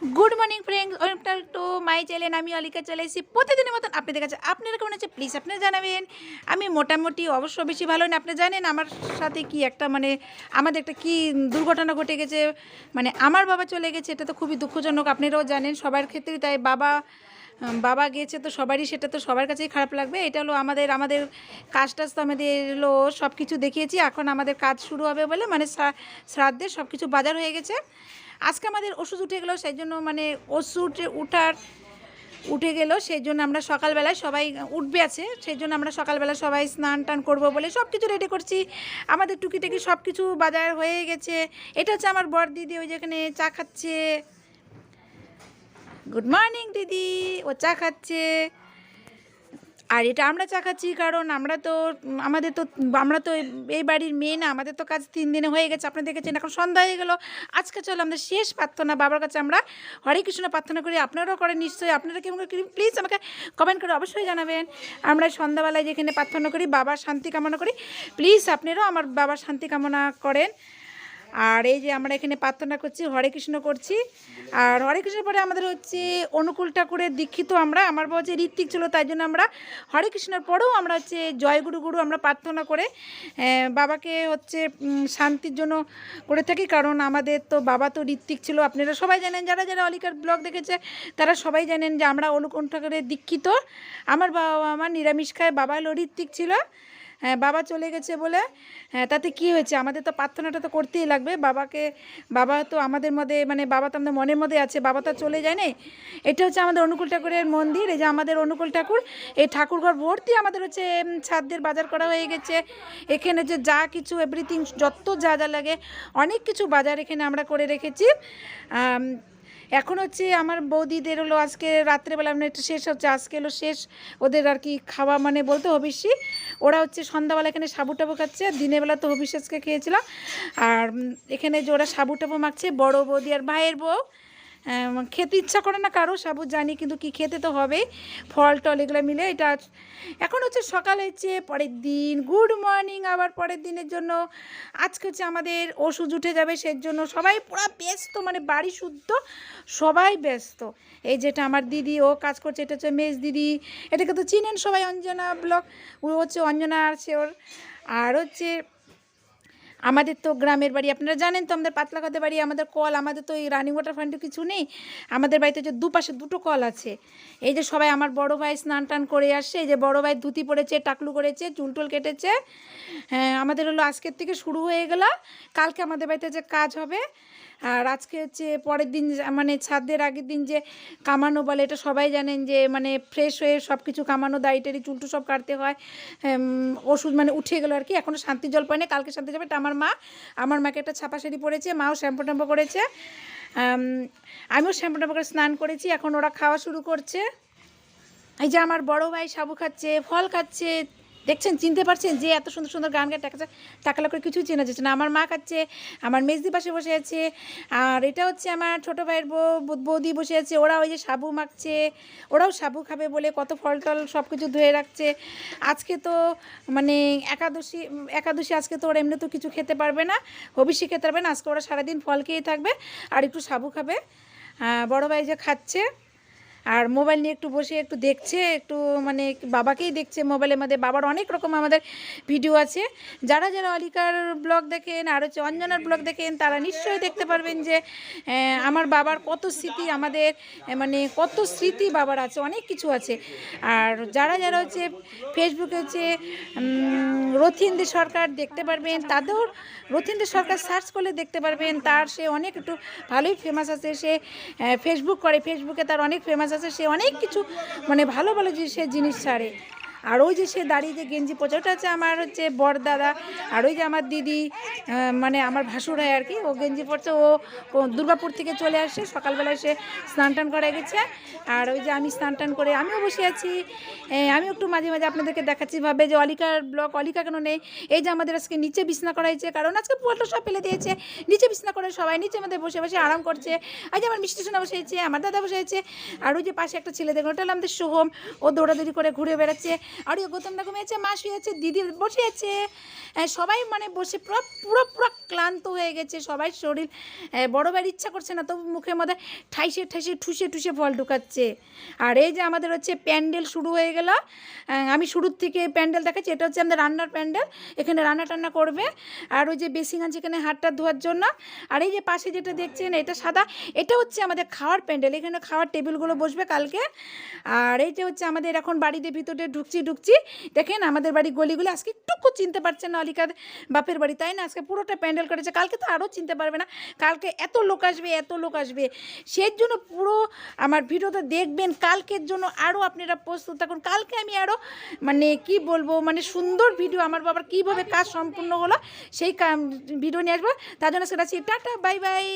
Good morning friend welcome to my channel. আমি অলিকা চলে এসেছি প্রতিদিনের মতন। আপনাদের কাছে আপনারা কেমন আছে প্লিজ আপনারা জানাবেন। আমি মোটামুটি অবশ্য বেশি ভালো না। আপনি জানেন আমার সাথে কি একটা মানে আমাদের একটা কি দুর্ঘটনা ঘটে গেছে। মানে আমার বাবা চলে গেছে, এটা তো খুবই দুঃখজনক। আপনারাও জানেন, সবার ক্ষেত্রেই তাই বাবা বাবা গেছে তো সবারই, সেটা তো সবার কাছেই খারাপ লাগবে। এটা হলো আমাদের আমাদের কাজ টাজ তো আমাদের হলো সব কিছু দেখিয়েছি। এখন আমাদের কাজ শুরু হবে বলে মানে শ্রাদ্ধের সব কিছু বাজার হয়ে গেছে। আজকে আমাদের ওষুধ উঠে গেলো সেই জন্য মানে ওষুধ উঠার, উঠে গেল সেই জন্য আমরা সকালবেলায় সবাই উঠবে আছে সেই জন্য আমরা সকালবেলা সবাই স্নান টান করব বলে সব কিছু রেডি করছি। আমাদের টুকিটাকি সব কিছু বাজার হয়ে গেছে। এটা হচ্ছে আমার বর দিদি, ওই যেখানে চা খাচ্ছে। গুড মর্নিং দিদি। ও চা খাচ্ছে। আর এটা আমরা চা খাচ্ছি কারণ আমরা তো আমাদের তো, আমরা তো এই- এই বাড়ির মেয়ে না, আমাদের তো কাজ তিন দিনে হয়ে গেছে, আপনি দেখেছেন এখন সন্ধ্যা হয়ে গেল। আজকে চলো আমাদের শেষ প্রার্থনা, বাবার কাছে আমরা হরে কৃষ্ণ প্রার্থনা করি, আপনারাও করেন নিশ্চয়ই, আপনারা কেমন করি প্লিজ আমাকে কমেন্ট করে অবশ্যই জানাবেন। আমরা সন্ধ্যাবেলায় যেখানে প্রার্থনা করি, বাবার শান্তি কামনা করি প্লিজ আপনারাও আমার বাবার শান্তি কামনা করেন। আর এই যে আমরা এখানে প্রার্থনা করছি, হরে কৃষ্ণ করছি। আর হরে কৃষ্ণ পরে আমাদের হচ্ছে অনুকূল ঠাকুরের দীক্ষিত আমরা, আমার যে ঋত্বিক ছিল, তাই জন্য আমরা হরে কৃষ্ণের পরেও আমরা হচ্ছে জয় গুরু গুরু আমরা প্রার্থনা করে বাবাকে হচ্ছে শান্তির জন্য করে থাকি। কারণ আমাদের তো বাবা তো ঋত্বিক ছিল। আপনারা সবাই জানেন, যারা যারা অলিকার ব্লগ দেখেছে, তারা সবাই জানেন যে আমরা অনুকূল ঠাকুরের দীক্ষিত। আমার বাবা আমার নিরামিষ খায়, বাবা হলো ঋত্বিক ছিল। হ্যাঁ বাবা চলে গেছে বলে হ্যাঁ তাতে কি হয়েছে? আমাদের তো প্রার্থনাটা তো করতেই লাগবে। বাবাকে, বাবা তো আমাদের মধ্যে মানে বাবা তো আমাদের মনের মধ্যে আছে, বাবা তো চলে যায় না এটা হচ্ছে আমাদের অনুকূল ঠাকুরের মন্দির, এই যে আমাদের অনুকূল ঠাকুর, এই ঠাকুরঘর ভর্তি আমাদের হচ্ছে ছাদদের বাজার করা হয়ে গেছে। এখানে যে যা কিছু এভরিথিং যত যা যা লাগে, অনেক কিছু বাজার এখানে আমরা করে রেখেছি। এখন হচ্ছে আমার বৌদিদের হলো আজকে রাত্রেবেলা মানে একটু শেষ হচ্ছে, আজকে হলো শেষ ওদের আর কি খাওয়া মানে বলতে হবিষ্যি ওরা হচ্ছে সন্ধ্যাবেলা এখানে সাবু টাবু খাচ্ছে, আর দিনের বেলা তো হবিষ আজকে খেয়েছিলাম আর এখানে যে ওরা সাবু টাবু মাখছে, বড় বৌদি আর ভাইয়ের বউ খেতে ইচ্ছা করে না কারও, সাবু জানি কিন্তু কি খেতে তো হবেই ফল টল এগুলো মিলে এটা এখন হচ্ছে সকাল হচ্ছে পরের দিন গুড মর্নিং আবার পরের দিনের জন্য। আজকে হচ্ছে আমাদের ওষুধ উঠে যাবে সেই জন্য সবাই পুরো ব্যস্ত মানে বাড়ি শুদ্ধ, সবাই ব্যস্ত। এই যেটা আমার দিদি, ও কাজ করছে, এটা হচ্ছে মেজ দিদি, এটাকে তো চিনেন সবাই, অঞ্জনা ব্লক ও হচ্ছে অঞ্জনা আছে ওর আর হচ্ছে আমাদের তো গ্রামের বাড়ি, আপনারা জানেন তো আমাদের পাতলাঘাতে বাড়ি, আমাদের কল, আমাদের তো এই রানিং ওয়াটার ফান্ডে কিছু নেই। আমাদের বাড়িতে যে দুপাশে দুটো কল আছে। এই যে সবাই আমার বড় ভাই স্নান টান করে আসছে এই যে বড় ভাই ধুতি পরেছে, টাকলু করেছে চুলটুল কেটেছে। হ্যাঁ আমাদের হলো আজকের থেকে শুরু হয়ে গেল। কালকে আমাদের বাড়িতে যে কাজ হবে আর আজকে হচ্ছে পরের দিন মানে ছাদের আগের দিন যে কামানো বলে, এটা সবাই জানেন যে মানে ফ্রেশ হয়ে সব কিছু কামানো দাড়ি টাড়ি চুলটু সব কাটতে হয়। ওষুধ মানে উঠে গেলো আর কি এখনও শান্তি জল পায় না, কালকে শান্তি যাবে এটা আমার মা, আমার মাকে একটা ছাপা শাড়ি পরেছে, মাও শ্যাম্পু ট্যাম্পু করেছে। আমিও শ্যাম্পু ট্যাম্পু করে স্নান করেছি, এখন ওরা খাওয়া শুরু করছে। এই যে আমার বড় ভাই সাবু খাচ্ছে, ফল খাচ্ছে দেখছেন, চিনতে পারছেন যে এত সুন্দর সুন্দর গান গায়ে টাকা টাকালা করে কিছুই চেনা যাচ্ছে না। আমার মা খাচ্ছে, আমার মেজদি পাশে বসে আছে, আর এটা হচ্ছে আমার ছোটো ভাইয়ের বউ বৌদি বসে আছে। ওরা ওই যে সাবু মাখছে, ওরাও সাবু খাবে বলে কত ফল টল সব কিছু ধুয়ে রাখছে। আজকে তো মানে একাদশী একাদশী আজকে তো ওরা এমনি তো কিছু খেতে পারবে না হবিষ্যি খেতে পারবে না। আজকে ওরা সারাদিন ফল খেয়ে থাকবে আর একটু সাবু খাবে। বড় ভাই যে খাচ্ছে আর মোবাইল নিয়ে একটু বসে একটু দেখছে, একটু মানে বাবাকেই দেখছে মোবাইলের মধ্যে। বাবার অনেক রকম আমাদের ভিডিও আছে। যারা যারা অলিকার ব্লগ দেখেন, আর হচ্ছে অঞ্জনার ব্লগ দেখেন, তারা নিশ্চয়ই দেখতে পারবেন যে আমার বাবার কত স্মৃতি, আমাদের মানে কত স্মৃতি বাবার আছে, অনেক কিছু আছে। আর যারা যারা হচ্ছে ফেসবুকে হচ্ছে রথীন্দ্র সরকার দেখতে পারবেন, তাদের, রথীন্দ্র সরকার সার্চ করলে দেখতে পারবেন, তার সে অনেক একটু ভালোই ফেমাস আছে। সে ফেসবুক করে ফেসবুকে তার অনেক ফেমাস আছে সে অনেক কিছু মানে ভালো ভালো সে জিনিস ছাড়ে। আর ওই যে সে দাঁড়িয়ে যে গেঞ্জি পচে ওটা হচ্ছে আমার হচ্ছে বর দাদা। আর ওই যে আমার দিদি মানে আমার ভাসুর হয় আর কি, ও গেঞ্জি পরছে, ও দুর্গাপুর থেকে চলে আসে সকালবেলায় সে স্নান টান করে গেছে। আর ওই যে আমি স্নান টান করে, আমিও বসে আছি। আমি একটু মাঝে মাঝে আপনাদেরকে দেখাচ্ছি ভাবে যে অলিকার ব্লক, অলিকা কেন নেই? এই যে আমাদের আজকে নিচে বিছনা করা হয়েছে কারণ আজকে পোল্টো সব ফেলে দিয়েছে। নিচে বিছনা করে সবাই, নিচে আমাদের বসে বসে আরাম করছে। আজ আমার মিষ্টি সোনা বসে আছে, আমার দাদা বসে আছে। আর ওই যে পাশে একটা ছেলে দেখুন, ওটা আমাদের সোহম। ও দৌড়াদৌড়ি করে ঘুরে বেড়াচ্ছে। আর ওই গৌতম দা ঘুমিয়েছে মা শুয়েছে দিদি বসে আছে সবাই মানে বসে পুরো পুরো পুরো ক্লান্ত হয়ে গেছে। সবাই শরীর আহ, বড়বার ইচ্ছা করছে না তবু মুখের মধ্যে ঠাইসে ঠাইসে ঠুসে ঠুসে ফল ঢুকাচ্ছে। আর এই যে আমাদের হচ্ছে প্যান্ডেল শুরু হয়ে গেল। আমি শুরুর থেকে প্যান্ডেল দেখাচ্ছি এটা হচ্ছে আমাদের রান্নার প্যান্ডেল। এখানে রান্না টান্না করবে। আর ওই যে বেসিং আছে এখানে হাতটা ধোয়ার জন্য। আর এই যে পাশে যেটা দেখছেন এটা সাদা এটা হচ্ছে আমাদের খাওয়ার প্যান্ডেল। এখানে খাওয়ার টেবিলগুলো বসবে কালকে। আর এইটা হচ্ছে আমাদের এখন বাড়িতে ভিতরে ঢুকছি ঢুকছি দেখেন আমাদের বাড়ি গলিগুলো আজকে একটুকু চিনতে পারছেন না অলিকার বাপের বাড়ি, তাই না? আজকে পুরোটা প্যান্ডেল করেছে। কালকে তো আরও চিনতে পারবে না। কালকে এত লোক আসবে, এত লোক আসবে। সেই জন্য পুরো আমার ভিডিওটা দেখবেন। কালকের জন্য আরও আপনারা প্রস্তুত থাকুন। কালকে আমি আরও মানে কি বলব মানে সুন্দর ভিডিও আমার বাবার কীভাবে কাজ সম্পূর্ণ হলো, সেই ভিডিও নিয়ে আসব। তার জন্য সেটা টাটা, বাই বাই।